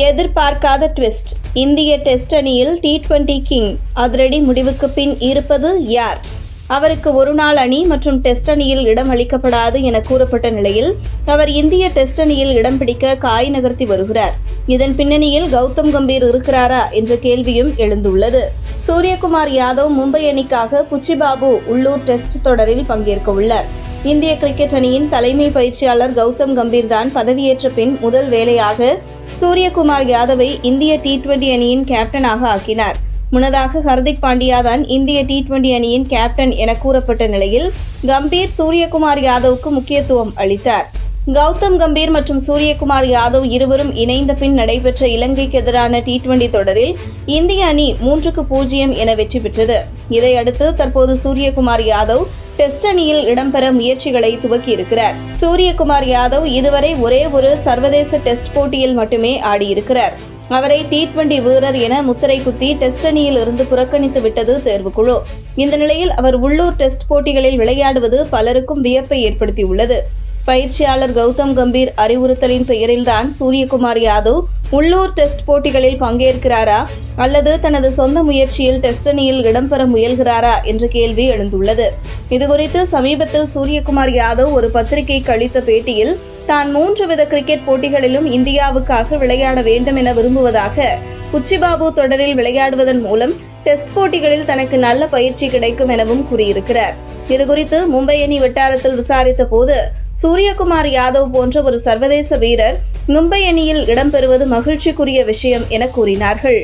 எதிர்பார்க்காத ட்விஸ்ட் இந்திய டெஸ்ட் அணியில் டி டுவெண்டி கிங் அதிரடி முடிவுக்கு பின் இருப்பது யார்? அவருக்கு ஒருநாள் அணி மற்றும் டெஸ்ட் அணியில் இடம் அளிக்கப்படாது என கூறப்பட்ட நிலையில் அவர் இந்திய டெஸ்ட் அணியில் இடம் பிடிக்க காய் நகர்த்தி வருகிறார். இதன் பின்னணியில் கௌதம் கம்பீர் இருக்கிறாரா என்ற கேள்வியும் எழுந்துள்ளது. சூரியகுமார் யாதவ் மும்பை அணிக்காக புச்சிபாபு உள்ளூர் டெஸ்ட் தொடரில் பங்கேற்க உள்ளார். இந்திய கிரிக்கெட் அணியின் தலைமை பயிற்சியாளர் கௌதம் கம்பீர் தான் பதவியேற்ற பின் முதல் வேலையாக சூரியகுமார் யாதவை இந்திய டி டுவெண்டி அணியின் கேப்டனாக ஆக்கினார். முன்னதாக ஹர்திக் பாண்டியா தான் இந்திய டி டுவெண்டி அணியின் கேப்டன் என கூறப்பட்ட நிலையில் கம்பீர் சூரியகுமார் யாதவுக்கு முக்கியத்துவம் அளித்தார். கௌதம் கம்பீர் மற்றும் சூரியகுமார் யாதவ் இருவரும் இணைந்த பின் நடைபெற்ற இலங்கைக்கு எதிரான டி டுவெண்டி தொடரில் இந்திய அணி மூன்றுக்கு பூஜ்ஜியம் என வெற்றி பெற்றது. இதையடுத்து தற்போது சூரியகுமார் யாதவ் டெஸ்ட் அணியில் இடம்பெற முயற்சிகளை துவக்கியிருக்கிறார். சூரியகுமார் யாதவ் இதுவரை ஒரே ஒரு சர்வதேச டெஸ்ட் போட்டியில் மட்டுமே ஆடியிருக்கிறார். அவரை டி டுவெண்டி வீரர் என முத்திரை குத்தி டெஸ்ட் அணியில் இருந்து புறக்கணித்து விட்டது தேர்வுக்குழு. இந்த நிலையில் அவர் உள்ளூர் டெஸ்ட் போட்டிகளில் விளையாடுவது பலருக்கும் வியப்பை ஏற்படுத்தியுள்ளது. பயிற்சியாளர் கௌதம் கம்பீர் அறிவுறுத்தலின் பெயரில்தான் சூரியகுமார் யாதவ் உள்ளூர் டெஸ்ட் போட்டிகளில் பங்கேற்கிறாரா? அல்லது தனது சொந்த முயற்சியில் டெஸ்ட் அணியில் இடம்பெற முயல்கிறாரா? என்ற கேள்வி எழுந்துள்ளது. இதுகுறித்து சமீபத்தில் சூரியகுமார் யாதவ் ஒரு பத்திரிகைக்கு அளித்த பேட்டியில் தான் மூன்று வித கிரிக்கெட் போட்டிகளிலும் இந்தியாவுக்காக விளையாட வேண்டும் என விரும்புவதாக புச்சிபாபு தொடரில் விளையாடுவதன் மூலம் டெஸ்ட் போட்டிகளில் தனக்கு நல்ல பயிற்சி கிடைக்கும் எனவும் கூறியிருக்கிறார். இதுகுறித்து மும்பை அணி வட்டாரத்தில் விசாரித்த போது சூரியகுமார் யாதவ் போன்ற ஒரு சர்வதேச வீரர் மும்பை அணியில் இடம்பெறுவது மகிழ்ச்சிக்குரிய விஷயம் என கூறினார்கள்.